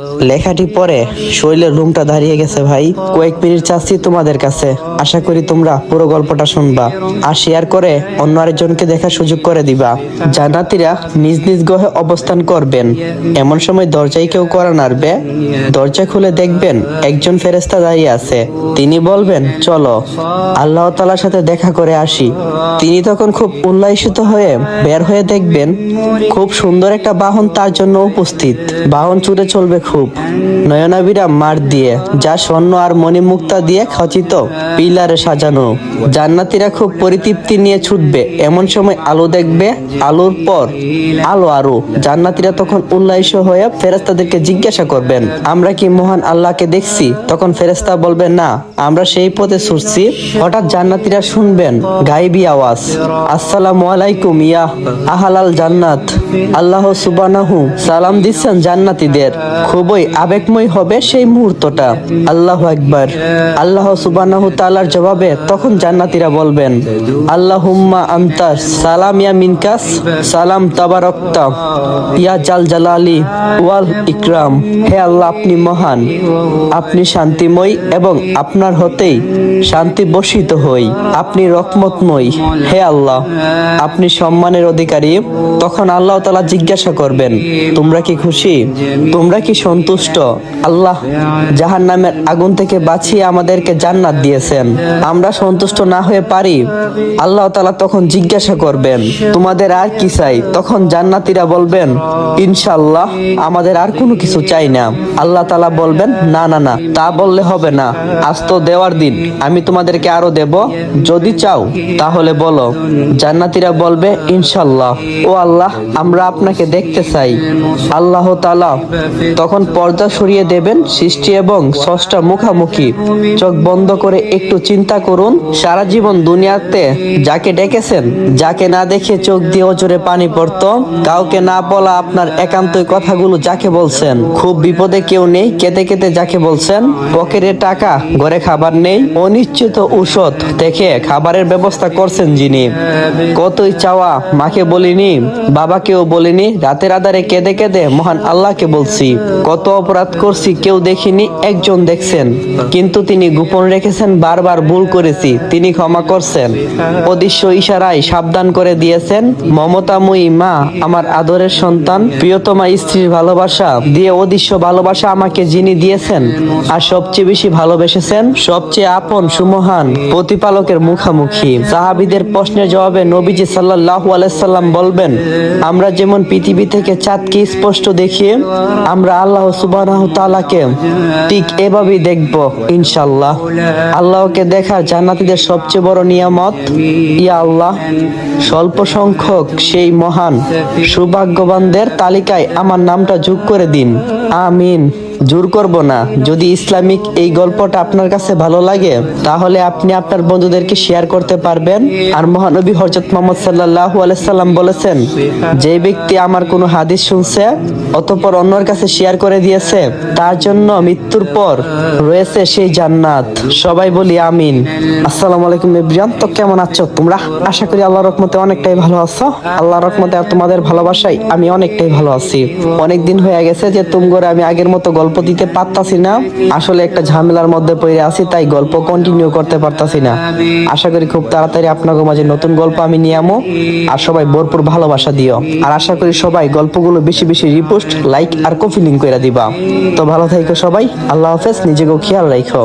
লেখাটি পরে শৈলের রুমটা দাঁড়িয়ে গেছে, ভাই। কয়েক মিনিট চাচ্ছি তোমাদের কাছে। আশা করি তোমরা পুরো গল্পটা শুনবা। আর শেয়ার করে অন্য আরেকজনকে দেখার সুযোগ করে দিবা। জান্নাতীরা নিজ নিজ গ্রহে অবস্থান করবেন। এমন সময় দরজায় কেউ করা নাড়বে। দরজা খুলে দেখবেন একজন ফেরেস্তা দাঁড়িয়ে আছে। তিনি বলবেন, চলো। আল্লাহ তালার সাথে দেখা করে আসি। তিনি তখন খুব উল্লাসিত হয়ে বের হয়ে দেখবেন, খুব সুন্দর একটা বাহন তার জন্য উপস্থিত। বাহন চুরে চলবে খুব। নয়নাবিরা মার দিয়ে, যা স্বর্ণ আর মণিমুক্তা দিয়ে খচিত, পিলারে সাজানো। জান্নাতীরা খুব পরিতৃপ্তি নিয়ে ছুটবে, এমন সময় আলো দেখবে, আলোর পর আলো আরও। জান্নাতীরা তখন উল্লাস হয়ে ফেরেস্তাদেরকে জিজ্ঞাসা করবেন, আমরা কি মহান আল্লাহকে দেখছি? তখন ফেরেস্তা বলবেন, না, আমরা সেই পথে ছুটছি। হঠাৎ জান্নাতীরা শুনবেন গাইবি আওয়াজ, আসসালামু আলাইকুম, ইয়া আহালাল জান্নাত। আল্লাহ সুবানাহু সালাম দিচ্ছেন জান্নাতীদের। খুবই আবেগময় হবে সেই মুহূর্তটা। আল্লাহ একবার আল্লাহ সুবানাহু তালার জবাবে তখন জান্নাতীরা বলবেন, আল্লাহুম্মা আন্তাস সালাম ইয়া মিনকাস সালাম তাবারকতা ইয়া জাল জালালি ওয়াল ইকরাম। হে আল্লাহ, আপনি মহান। আপনি শান্তিময় এবং আপনার হতেই শান্তি বর্ষিত হই। আপনি রকমতময় হে আল্লাহ, আপনি সম্মানের অধিকারী। তখন আল্লাহ তালা জিজ্ঞাসা করবেন, তোমরা কি খুশি? তোমরা কি সন্তুষ্ট। আল্লাহ জাহান নামের আগুন থেকে বাঁচিয়ে আমাদেরকে জান্নাত দিয়েছেন। আমরা সন্তুষ্ট না হয়ে পারি, আল্লাহ তালা তখন জিজ্ঞাসা করবেন, তোমাদের আর কি চাই? তখন জান্নাতীরা বলবেন ইনশাল্লাহ আমাদের আর কোনো কিছু চাই না। আল্লাহ তালা বলবেন, না না না, তা বললে হবে না। আজ তো দেওয়ার দিন, আমি তোমাদেরকে আরও দেব। যদি চাও, তাহলে বলো। জান্নাতীরা বলবে ইনশাল্লাহ ও আল্লাহ, আমরা আপনাকে দেখতে চাই। আল্লাহ তালা তখন পর্দা সরিয়ে দেবেন সৃষ্টি এবং ষষ্ঠা মুখামুখি, চোখ বন্ধ করে একটু চিন্তা করুন, সারা জীবন দুনিয়াতে যাকে ডেকেছেন, যাকে না দেখে চোখ দিয়ে ওজোরে পানি পড়তো, কাউকে না বলা আপনার একান্তই কথাগুলো যাকে বলছেন। খুব বিপদে কেউ নেই, কেঁদে কেঁদে যাকে বলছেন, পকেটে টাকা, ঘরে খাবার নেই, অনিশ্চিত ঔষধ দেখে খাবারের ব্যবস্থা করছেন যিনি। কতই চাওয়া মাকে বলিনি, বাবাকেও বলিনি, রাতের আধারে কেঁদে কেঁদে মহান আল্লাহকে বলছি। কত অপরাধ করছি, কেউ দেখিনি, একজন দেখছেন। কিন্তু তিনি গোপন রেখেছেন, বারবার ভুল করেছি, তিনি ক্ষমা করছেন। অদৃশ্য ইশারায় সাবধান করে দিয়েছেন, মমতাময়ী মা, আমার আদরের সন্তান, প্রিয়তমা স্ত্রীর ভালোবাসা, দিয়ে অদৃশ্য ভালোবাসা আমাকে যিনি দিয়েছেন, আর সবচেয়ে বেশি ভালোবেসেছেন, সবচেয়ে আপন, সুমহান, প্রতিপালকের মুখামুখি। সাহাবিদের প্রশ্নের জবাবে নবীজি সাল্লাল্লাহু আলাইহি সাল্লাম বলবেন, আমরা যেমন পৃথিবী থেকে চাঁদকে স্পষ্ট দেখি আমরা আল্লাহ সুবাহ তালাকে ঠিক এভাবেই দেখব ইনশাল্লাহ আল্লাহকে দেখা জান্নাতিদের সবচেয়ে বড় নিয়ামত, ইয়া আল্লাহ, স্বল্প সংখ্যক সেই মহান সৌভাগ্যবানদের তালিকায় আমার নামটা যোগ করে দিন। আমিন। জোর করব না। যদি ইসলামিক এই গল্পটা আপনার কাছে ভালো লাগে, তাহলে আপনি আপনার বন্ধুদেরকে শেয়ার করতে পারবেন। আর মহানবী হজরত মোহাম্মদ সাল্লাল্লাহু আলাইহি সাল্লাম বলেছেন, যে ব্যক্তি আমার কোনো হাদিস শুনছে, অতঃপর অন্যর কাছে শেয়ার করে দিয়েছে, তার জন্য মৃত্যুর পর রয়েছে সেই জান্নাত। সবাই বলি আমিন। আসসালামু আলাইকুম এভরিওয়ান তো কেমন আছো তোমরা? আশা করি আল্লাহর রহমতে অনেকটাই ভালো আছো। আল্লাহর রহমতে আর তোমাদের ভালোবাসায় আমি অনেকটাই ভালো আছি। অনেকদিন হয়ে গেছে যে, তুমগরে আমি আগের মতো গল্প দিতে পারতাছি না। আসলে একটা ঝামেলার মধ্যে পড়ে আছি, তাই গল্প কন্টিনিউ করতে পারতাছি না। আশা করি খুব তাড়াতাড়ি আপনাকে মাঝে নতুন গল্প আমি নিয়ে আমো। আর সবাই ভরপুর ভালোবাসা দিও। আর আশা করি সবাই গল্পগুলো বেশি বেশি রিপোস্ট লাইক আর কফিলিং করে দিবা। তো ভালো থাইকো সবাই, আল্লাহ হাফেজ, নিজেকেও খেয়াল রাখো